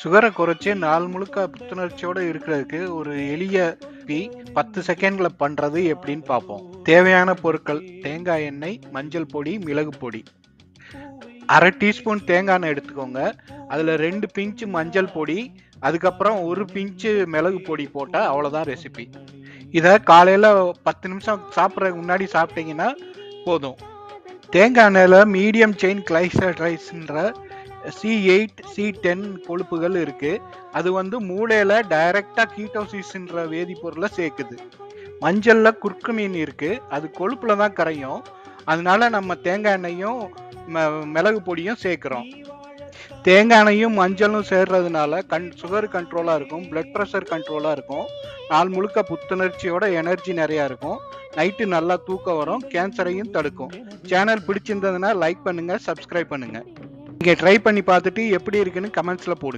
சுகரை குறைச்சி நாள் முழுக்க புத்துணர்ச்சியோட இருக்கிறதுக்கு ஒரு எளிய டீ பத்து செகண்ட்ல பண்றது எப்படின்னு பார்ப்போம். தேவையான பொருட்கள் தேங்காய் எண்ணெய் மஞ்சள் பொடி மிளகு பொடி. அரை டீஸ்பூன் தேங்காய் எண்ணெய் எடுத்துக்கோங்க. அதுல ரெண்டு பிஞ்சு மஞ்சள் பொடி அதுக்கப்புறம் ஒரு பிஞ்சு மிளகு பொடி போட்டால் அவ்வளோதான் ரெசிபி இதை காலையில் பத்து நிமிஷம் சாப்பிட்றதுக்கு முன்னாடி சாப்பிட்டீங்கன்னா போதும். தேங்காய் எண்ணெயில் மீடியம் செயின் கிளைசரைஸ்ன்ற சி எயிட் சி டென் கொழுப்புகள் இருக்கு. அது வந்து மூளையில டைரக்டா கீட்டோசிஸ்ன்ற வேதிப்பொருளை சேர்க்குது. மஞ்சள்ல குர்குமின் இருக்கு. அது கொழுப்புல தான் கரையும். அதனால நம்ம தேங்காய் எண்ணெயும் ம- மிளகு பொடியும் சேர்க்கிறோம். தேங்காய் எண்ணெயும் மஞ்சளும் சேர்றதுனால கண் சுகர் கண்ட்ரோலாக இருக்கும். பிளட் ப்ரெஷர் கண்ட்ரோலாக இருக்கும். நாள் முழுக்க புத்துணர்ச்சியோட எனர்ஜி நிறையா இருக்கும். நைட்டு நல்லா தூக்கம் வரும். கேன்சரையும் தடுக்கும். சேனல் பிடிச்சிருந்ததுன்னா லைக் பண்ணுங்கள் சப்ஸ்கிரைப் பண்ணுங்கள் நீங்கள் ட்ரை பண்ணி பார்த்துட்டு எப்படி இருக்குன்னு கமெண்ட்ஸ்ல போடுங்க.